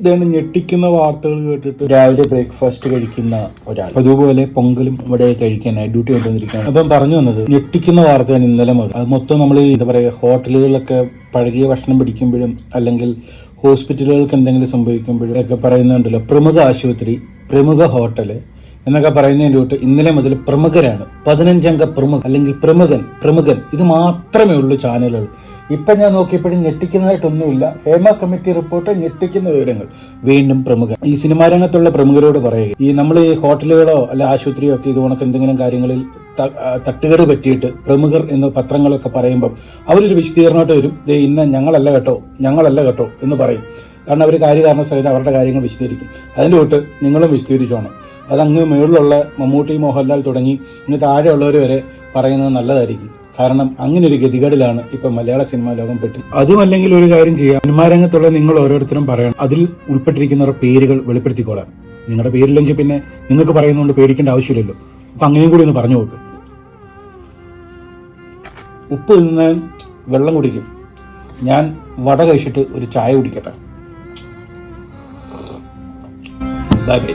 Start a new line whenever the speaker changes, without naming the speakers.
ഇതാണ് ഞെട്ടിക്കുന്ന വാർത്തകൾ കേട്ടിട്ട് രാവിലെ ബ്രേക്ക്ഫാസ്റ്റ് കഴിക്കുന്ന ഒരാൾ. അതുപോലെ പൊങ്കലും ഇവിടെ കഴിക്കാനായി ഡ്യൂട്ടി കൊണ്ടുവന്നിരിക്കുകയാണ്. അപ്പം പറഞ്ഞു വന്നത് ഞെട്ടിക്കുന്ന വാർത്തയാണ് ഇന്നലെ മുതൽ. അത് മൊത്തം നമ്മൾ എന്താ പറയുക ഹോട്ടലുകളിലൊക്കെ പഴകിയ ഭക്ഷണം പിടിക്കുമ്പോഴും അല്ലെങ്കിൽ ഹോസ്പിറ്റലുകൾക്ക് എന്തെങ്കിലും സംഭവിക്കുമ്പോഴും ഒക്കെ പറയുന്നുണ്ടല്ലോ പ്രമുഖ ആശുപത്രി പ്രമുഖ ഹോട്ടൽ. എന്നൊക്കെ പറയുന്നതിന്റെ തൊട്ട് ഇന്നലെ മുതൽ പ്രമുഖരാണ്. പതിനഞ്ചംഗ പ്രമുഖ അല്ലെങ്കിൽ പ്രമുഖൻ പ്രമുഖൻ. ഇത് മാത്രമേ ഉള്ളൂ ചാനലുകൾ. ഇപ്പം ഞാൻ നോക്കിയപ്പോഴും ഞെട്ടിക്കുന്നതായിട്ടൊന്നുമില്ല. ഹേമ കമ്മിറ്റി റിപ്പോർട്ട് ഞെട്ടിക്കുന്ന വിവരങ്ങൾ. വീണ്ടും പ്രമുഖ ഈ സിനിമാ രംഗത്തുള്ള പ്രമുഖരോട് പറയുക. ഈ നമ്മൾ ഈ ഹോട്ടലുകളോ അല്ല ആശുപത്രിയോ ഒക്കെ ഇത് കണക്ക് എന്തെങ്കിലും കാര്യങ്ങളിൽ തട്ടുകേട് പറ്റിയിട്ട് പ്രമുഖർ എന്ന് പത്രങ്ങളൊക്കെ പറയുമ്പം അവരൊരു വിശദീകരണമായിട്ട് വരും. ദേ ഇന്ന ഞങ്ങളല്ല കേട്ടോ ഞങ്ങളല്ല കേട്ടോ എന്ന് പറയും. കാരണം അവർ കാര്യകാരണ സഹിതം അവരുടെ കാര്യങ്ങൾ വിശദീകരിക്കും. അതിന്റെ തൊട്ട് നിങ്ങളും വിശദീകരിച്ചോണം. അതങ്ങ് മുകളിലുള്ള മമ്മൂട്ടി മോഹൻലാൽ തുടങ്ങി ഇങ്ങ് താഴെയുള്ളവർ വരെ പറയുന്നത് നല്ലതായിരിക്കും. കാരണം അങ്ങനെ ഒരു ഗതികേടിലാണ് ഇപ്പൊ മലയാള സിനിമാ ലോകം പെട്ടി. അതുമല്ലെങ്കിൽ ഒരു കാര്യം ചെയ്യാം. സിനിമാരംഗത്തുള്ള നിങ്ങൾ ഓരോരുത്തരും പറയണം. അതിൽ ഉൾപ്പെട്ടിരിക്കുന്നവരുടെ പേരുകൾ വെളിപ്പെടുത്തിക്കോളാം. നിങ്ങളുടെ പേരില്ലെങ്കിൽ പിന്നെ നിങ്ങൾക്ക് പറയുന്നതുകൊണ്ട് പേടിക്കേണ്ട ആവശ്യമില്ലല്ലോ. അപ്പൊ അങ്ങനെയും കൂടി ഒന്ന് പറഞ്ഞു നോക്ക്. ഉപ്പ് നിന്ന് വെള്ളം കുടിക്കും. ഞാൻ വട കഴിച്ചിട്ട് ഒരു ചായ കുടിക്കട്ടെ? Bye bye.